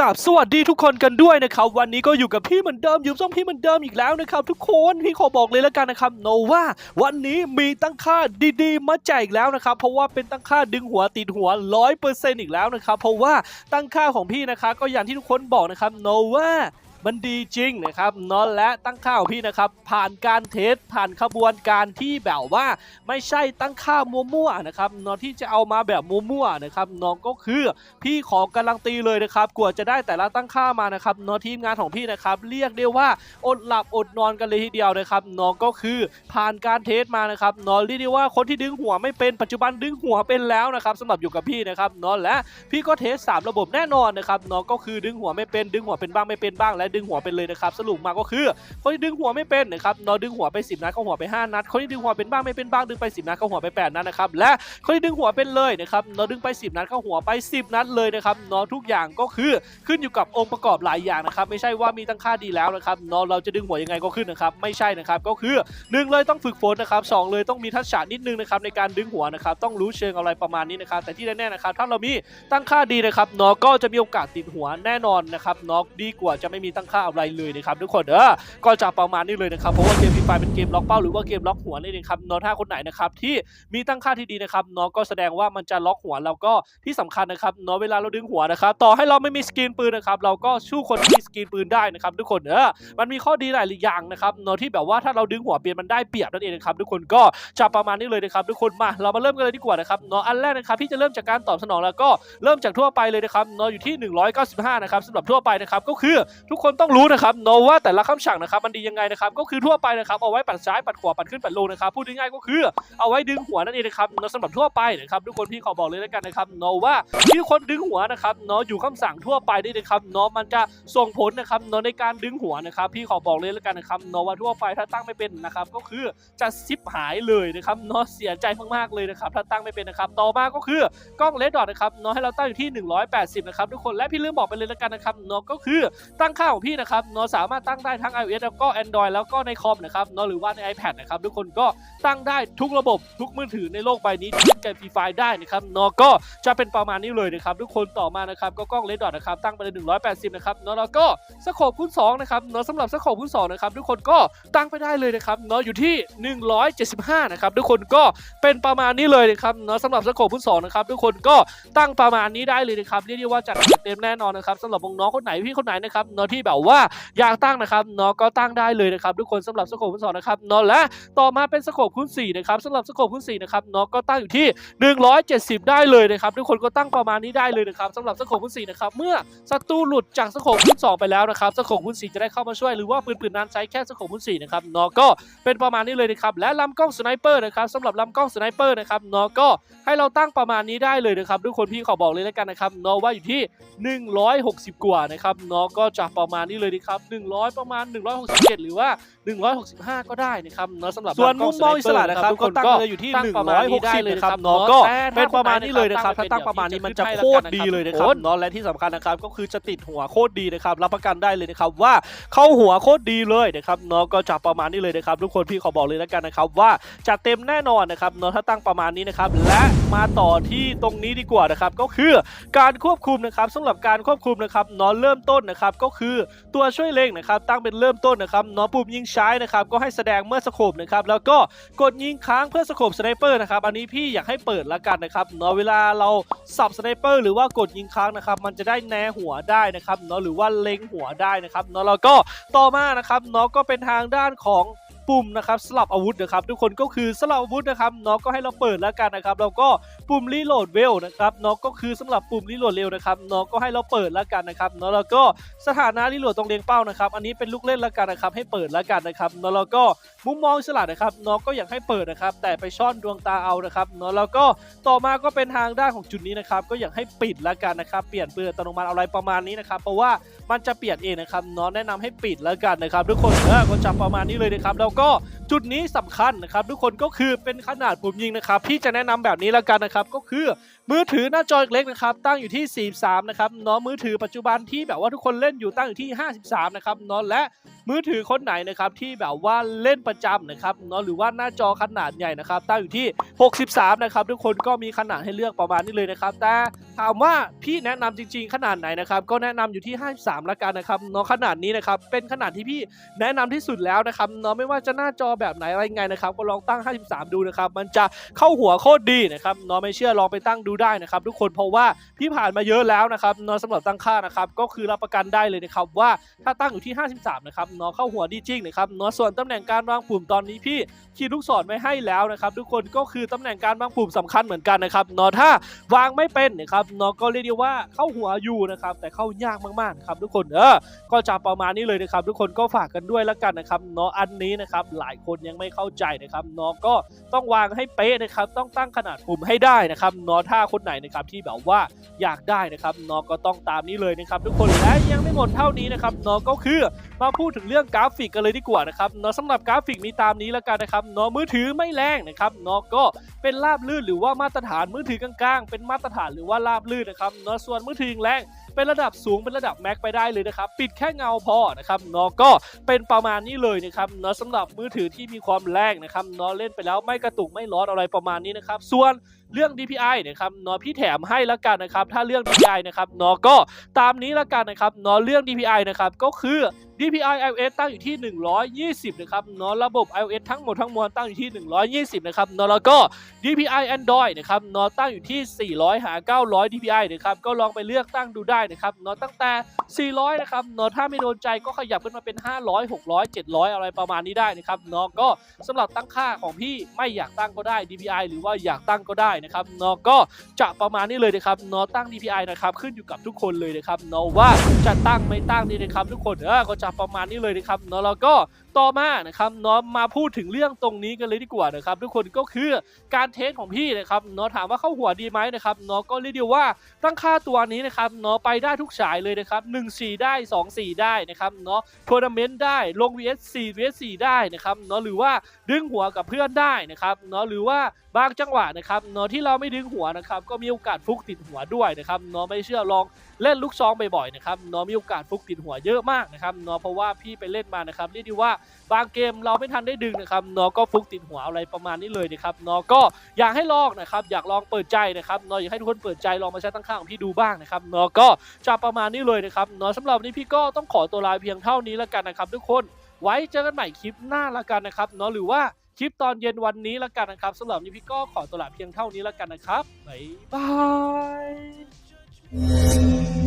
กับสวัสดีทุกคนกันด้วยนะครับวันนี้ก็อยู่กับพี่เหมือนเดิมอยู่ซ่องพี่เหมือนเดิมอีกแล้วนะครับทุกคนพี่ขอบอกเลยแล้วกันนะครับโนว่าวันนี้มีตั้งค่าดีๆ มาแจกอีกแล้วนะครับเพราะว่าเป็นตั้งค่าดึงหัวติดหัวร้อยเปอร์เซ็นต์อีกแล้วนะครับเพราะว่าตั้งค่าของพี่นะคะก็อย่างที่ทุกคนบอกนะครับโนว่า มันดีจริงนะครับนอะและตั้งค่าของพี่นะครับ ผ่านการเทสผ่านขบวนการที่แบบว่าไม่ใช่ตั้งค่าวมั่วๆนะครับนอะที่จะเอามาแบบมั่วๆนะครับเนอะก็คือพี่ขอการันตีเลยนะครับกว่าจะได้แต่ละตั้งค่ามานะครับนอะทีมงานของพี่นะครับเรียกได้ว่าอดหลับอดนอนกันเลยทีเดียวนะครับเนอะก็คือผ่านการเทสมานะครับนอะเรียกได้ว่าคนที่ดึงหัวไม่เป็นปัจจุบันดึงหัวเป็นแล้วนะครับสำหรับอยู่กับพี่นะครับนอะและพี่ก็เทสสามระบบแน่นอนนะครับเนาะก็คือดึงหัวไม่เป็นดึงหัวเป็นบ้างไม่เป็นบ้างและดึงหัวเป็นเลยนะครับสรุปมาก็คือคนที่ดึงหัวไม่เป็นนะครับนาะดึงหัวไป 10 นัดเข้าหัวไป 5 นัดคนที่ดึงหัวเป็นบ้างไม่เป็นบ้างดึงไป 10 นัดเข้าหัวไป 8 นัดนะครับและคนที่ดึงหัวเป็นเลยนะครับนาะดึงไป 10 นัดเข้าหัวไป 10 นัดเลยนะครับนาะทุกอย่างก็คือขึ้นอยู่กับองค์ประกอบหลายอย่างนะครับไม่ใช่ว่ามีตั้งค่าดีแล้วนะครับนาะเราจะดึงหัวยังไงก็ขึ้นนะครับไม่ใช่นะครับก็คือหนึ่งเลยต้องฝึกฝนนะครับสองเลยต้องมีทักษะนิดนึงนะครับในการดึงหัวนะครับต้องรู้เชิงอะไรประมาณนี้นะครับแต่ที่แน่ๆนะครับถ้าเรามีตั้งค่าดีนะครับนาะก็จะมีโอกาสติดหัวแน่นอนนะครับนาะดีกว่าจะไม่มีตั้งค่าอะไรเลยนะครับทุกคนเออก็จะประมาณนี้เลยนะครับเพราะว่าเกมฟรีไฟเป็นเกมล็อกเป้าหรือว่าเกมล็อกหัวนี่เองครับเนาะถ้าคนไหนนะครับที่มีตั้งค่าที่ดีนะครับเนาะก็แสดงว่ามันจะล็อกหัวแล้วก็ที่สำคัญนะครับเนาะเวลาเราดึงหัวนะครับต่อให้เราไม่มีสกรีนปืนนะครับเราก็สู้คนที่มีสกรีนปืนได้นะครับทุกคนเออมันมีข้อดีหลายอย่างนะครับเนาะที่แบบว่าถ้าเราดึงหัวเปลี่ยนมันได้เปรียบนั่นเองนะครับทุกคนก็จะประมาณนี้เลยนะครับทุกคนมาเรามาเริ่มกันเลยดีกว่านะครับเนาะอันแรกนะครับที่จะเริ่มจากการตอบสนองแล้วก็เริ่มจากทั่วไปเลยนะครับนาะอยู่ที่ 195 นะครับสำหรับทั่วไปนะครับก็คือทุกคนต้องรู้นะครับเนว่าแต่ละคำสั่งนะครับมันดียังไงนะครับก็คือทั่วไปนะครับเอาไว้ปัดซ้ายปัดขวาปัดขึ้นปัดลงนะครับพูดง่ายๆก็คือเอาไว้ดึงหัวนั่นเองนะครับเนาะสำหรับทั่วไปนะครับทุกคนพี่ขอบอกเลยแล้วกันนะครับเนว่าที่คนดึงหัวนะครับเนาะอยู่คำสั่งทั่วไปได้นะครับเนาะมันจะส่งผลนะครับเนาะในการดึงหัวนะครับพี่ขอบอกเลยแล้วกันนะครับเนว่าทั่วไปถ้าตั้งไม่เป็นนะครับก็คือจะซิปหายเลยนะครับเนาะเสียใจมากๆเลยนะครับถ้าตั้งไม่เป็นนะครับต่อมาก็คือกล้องเลดดอทนะครับเนให้เราตั้งอยู่ที่ 180นะครับทุกคนและพี่ลืมบอกไปเลยแล้วกันนะครับเนก็คือตั้งค่าของพี่นะครับเนาะสามารถตั้งได้ทั้ง iOS แล้วก็ Android แล้วก็ในคอมนะครับเนาะหรือว่าใน iPad นะครับทุกคนก็ตั้งได้ทุกระบบทุกมือถือในโลกใบนี้ที่เล่นเกมฟรีไฟได้นะครับเนาะก็จะเป็นประมาณนี้เลยนะครับทุกคนต่อมานะครับก็กล้องเลดดอทนะครับตั้งไปเลย180นะครับเนาะแล้วก็สโคปคูณ2นะครับเนาะสำหรับสโคปคูณ2นะครับทุกคนก็ตั้งไปได้เลยนะครับเนาะอยู่ที่ 175นะครับทุกคนก็เป็นประมาณนี้เลยนะครับเนาะสำหรับสโคปคูณ2นะครับทุกคนก็ตั้งประมาณนี้ได้เลยนะครับเรียกได้ว่าจัดเต็มแน่นอนนะครับสำหรับน้องคนไหนพี่คนไหนนะครับเนาะที่แบบว่าอยากตั้งนะครับเนาะก็ตั้งได้เลยนะครับทุกคนสำหรับสโคปคูณสองนะครับเนาะและต่อมาเป็นสโคปคูณสี่นะครับสำหรับสโคปคูณสี่นะครับเนาะก็ตั้งอยู่ที่ 170 ได้เลยนะครับทุกคนก็ตั้งประมาณนี้ได้เลยนะครับสำหรับสโคปคูณสี่นะครับเมื่อศัตรูหลุดจากสโคปคูณสองไปแล้วนะครับสโคปคูณสี่จะได้เข้ามาช่วยหรือว่าปืนปืนนั้นใช้แค่สโคปคูณสี่นะครับเนาะก็เป็นประมาณนี้เลยนะครับและลำกล้องสไนเปอร์นะครับสำหรับลำกล้องสไนเปอร์นะครับเนาะก็ให้เราตั้งประมาณนี้ได้เลยนะครับทุกคนพี่ขอบอกเลยแล้วกันนะครับเนาะว่าอยู่ที่ 160 กว่านะครับเนาะก็จะประมาณนี้เลยนะครับ 100 ประมาณ 167 หรือว่า 165 ก็ได้นะครับเนาะสำหรับส่วนมุมมองอิสระนะครับทุกคนก็ตั้ก็งเลยอยู่ที่ตั้งประมาณนี้ได้เลยนะครับเนาะก็เป็นประมาณนี้เลยนะครับถ้าตั้งประมาณนี้มันจะโคตรดีเลยนะครับเนาะและที่สำคัญนะครับก็คือจะติดหัวโคตรดีนะครับรับประกันได้เลยนะครับว่าเข้าหัวโคตรดีเลยนะครับเนาะก็จะประมาณนี้เลยนะครับทุกคนพี่ขอบอกเลยแล้วกันนะครับว่าจะเต็มแน่นอนนะครับเนาะถ้าตั้งประมาณนี้นะครับและมาต่อที่ตรงนี้ดีกว่านะครับก็คือการควบคุมนะครับสำหรับการควบคุมนะครับเนาะเริ่มต้นนะครับก็คือตัวช่วยเล็งนะครับตั้งเป็นเริ่มต้นนะครับเนาะปุ่มยิงใช้นะครับก็ให้แสดงเมื่อสโคบนะครับแล้วก็กดยิงค้างเพื่อสโคบสไนเปอร์นะครับอันนี้พี่อยากให้เปิดละกันนะครับเนาะเวลาเราสับสไนเปอร์หรือว่ากดยิงค้างนะครับมันจะได้แนหัวได้นะครับเนาะหรือว่าเล็งหัวได้นะครับเนาะแล้วก็ต่อมานะครับเนาะก็เป็นทางด้านของ ปุ่มนะครับสลับอาวุธนะครับทุกคนก็คือสลับอาวุธนะครับเนาะก็ให้เราเปิดแล้วกันนะครับแล้วก็ปุ่มรีโหลดเวลนะครับเนาะก็คือสำหรับปุ่มรีโหลดเร็วนะครับเนาะก็ให้เราเปิดแล้วกันนะครับเนาะแล้วก็สถานะรีโหลดตรงเลียงเป้านะครับอันนี้เป็นลูกเล่นแล้วกันนะครับให้เปิดแล้วกันนะครับเนาะแล้วก็มุมมองอิสลัดนะครับเนาะก็อยากให้เปิดนะครับแต่ไปซ่อนดวงตาเอานะครับเนาะแล้วก็ต่อมาก็เป็นทางด้านของจุดนี้นะครับก็อยากให้ปิดแล้วกันนะครับเปลี่ยนเปลืออัตโนมัติอะไรประมาณนี้นะครับเพราะว่ามันจะเปลี่ยนเองนะครับเนาะแนะนำให้ปิดแล้วกันนะครับทุกคนเออก็จำประมาณนี้เลยนะครับแล้วก็จุดนี้สำคัญนะครับทุกคนก็คือเป็นขนาดปุ่มยิงนะครับพี่จะแนะนำแบบนี้แล้วกันนะครับก็คือมือถือหน้าจอเล็กนะครับตั้งอยู่ที่ 43 นะครับเนาะมือถือปัจจุบันที่แบบว่าทุกคนเล่นอยู่ตั้งอยู่ที่ 53 นะครับเนาะและ มือถือคนไหนนะครับที่แบบว่าเล่นประจำนะครับเนาะหรือว่าหน้าจอขนาดใหญ่นะครับตั้งอยู่ที่ 63 นะครับ ทุกคนก็มีขนาดให้เลือกประมาณนี้เลยนะครับ แต่ถามว่าพี่แนะนำจริง ๆ ขนาดไหนนะครับ ก็แนะนำอยู่ที่ 53 ละกันนะครับเนาะขนาดนี้นะครับเป็นขนาดที่พี่แนะนำที่สุดแล้วนะครับเนาะไม่ว่าจะหน้าจอแบบไหนอะไรไงนะครับ ก็ลองตั้ง 53 ดูนะครับ มันจะเข้าหัวโคตรดีนะครับเนาะไม่เชื่อลองไปตั้งดูได้นะครับ ทุกคนเพราะว่าพี่ผ่านมาเยอะแล้วนะครับเนาะสำหรับตั้งค่านะครับก็คือรับประกันได้เลยนะครับว่าถ้าตั้งอยู่ที่ 53 นะครับเนาะเข้าหัวดีจริงนะครับเนาะส่วนตำแหน่งการวางปุ่มตอนนี้พี่ขีดลูกศรไว้ให้แล้วนะครับทุกคนก็คือตำแหน่งการวางปุ่มสำคัญเหมือนกันนะครับเนาะถ้าวางไม่เป็นนะครับเนาะก็เรียกได้ว่าเข้าหัวอยู่นะครับแต่เข้ายากมากๆครับทุกคนเออก็จะประมาณนี้เลยนะครับทุกคนก็ฝากกันด้วยแล้วกันนะครับเนาะอันนี้นะครับหลายคนยังไม่เข้าใจนะครับเนาะก็ต้องวางให้เป๊ะนะครับต้องตั้งขนาดปุ่มให้ได้นะครับเนาะถ้าคนไหนนะครับที่แบบว่าอยากได้นะครับเนาะก็ต้องตามนี้เลยนะครับทุกคนและยังไม่หมดเท่านี้นะครับเนาะก็คือมาพูดถึงเรื่องกราฟิกกันเลยดีกว่านะครับเนาะสำหรับกราฟิกมีตามนี้แล้วกันนะครับเนาะมือถือไม่แรงนะครับเนาะก็เป็นราบลื่นหรือว่ามาตรฐานมือถือกลางๆ เป็นมาตรฐานหรือว่าราบลื่นนะครับเนาะส่วนมือถือแรงเป็นระดับสูงเป็นระดับแม็กไปได้เลยนะครับ ปิดแค่เงาพอนะครับเนาะก็เป็นประมาณนี้เลยนะครับเนาะสำหรับมือถือที่มีความแรงนะครับเนาะเล่นไปแล้วไม่กระตุกไม่ร้อนอะไรประมาณนี้นะครับ ส่วนเรื่อง DPI นะครับเนาะพี่แถมให้แล้วกันนะครับ ถ้าเรื่อง DPI นะครับเนาะก็ตามนี้แล้วกันนะครับเนาะเรื่อง DPI นะครับก็คือ DPI iOS ตั้งอยู่ที่ 120 นะครับเนาะระบบ iOS ทั้งหมดทั้งมวลตั้งอยู่ที่ 120 นะครับเนาะแล้วก็ DPI Android นะครับเนาะตั้งอยู่ที่ 400 หา 900 DPI นะครับก็ลองไปเลือกตั้งดูได้นะครับเนาะตั้งแต่ 400 นะครับเนาะถ้าไม่โดนใจก็ขยับขึ้นมาเป็น 500 600 700 อะไรประมาณนี้ได้นะครับเนาะก็สำหรับตั้งค่าของพี่ไม่อยากตั้งก็ได้ DPI หรือว่าอยากตั้งก็ได้นะครับเนาะก็จะประมาณนี้เลยนะครับเนาะตั้ง DPI นะครับขึ้นอยู่กับทุกคนเลยนะครับเนาะว่าจะตั้งไม่ตั้งนี่นะครับทุกคนเออก็จะประมาณนี้เลยนะครับเนาะแล้วก็ต่อมานะครับเนาะมาพูดถึงเรื่องตรงนี้กันเลยดีกว่านะครับทุกคนก็คือการเทสของพี่นะครับเนาะถามว่าเข้าหัวดีไหมนะครับเนาะก็เรียกได้ว่าตั้งค่าตัวนี้นะครับเนาะไปได้ทุกสายเลยนะครับ1 4 ได้ 2 4 ได้นะครับเนาะทัวร์นาเมนต์ได้ลง vs 4 vs 4ได้นะครับเนาะหรือว่าดึงหัวกับเพื่อนได้นะครับเนาะหรือว่าบางจังหวะนะครับเนาะที่เราไม่ดึงหัวนะครับก็มีโอกาสฟุกติดหัวด้วยนะครับเนาะไม่เชื่อลองเล่นลูกซองบ่อยๆนะครับเนาะมีโอกาสฟุกติดหัวเยอะมากนะครับเนาะเพราะว่าพี่ไปเล่นมานะครับเรียกได้ว่าบางเกมเราไม่ทันได้ดึงนะครับเนาะก็ฟุกติดหัวอะไรประมาณนี้เลยนะครับเนาะก็อยากให้ลองนะครับอยากลองเปิดใจนะครับเนาะอยากให้ทุกคนเปิดใจลองมาใช้ตั้งค่างของพี่ดูบ้างนะครับเนาะก็จะประมาณนี้เลยนะครับเนาะสำหรับนี้พี่ก็ต้องขอตัวลาเพียงเท่านี้แล้วกันนะครับ ทุกคนไว้เจอกันใหม่คลิปหน้าละกันนะครับเนาะหรือว่าคลิปตอนเย็นวันนี้ละกันนะครับสำหรับนนี้พี่ก็ขอตัวลาเพียงเท่านี้ละกันนะครับบ๊ายบาย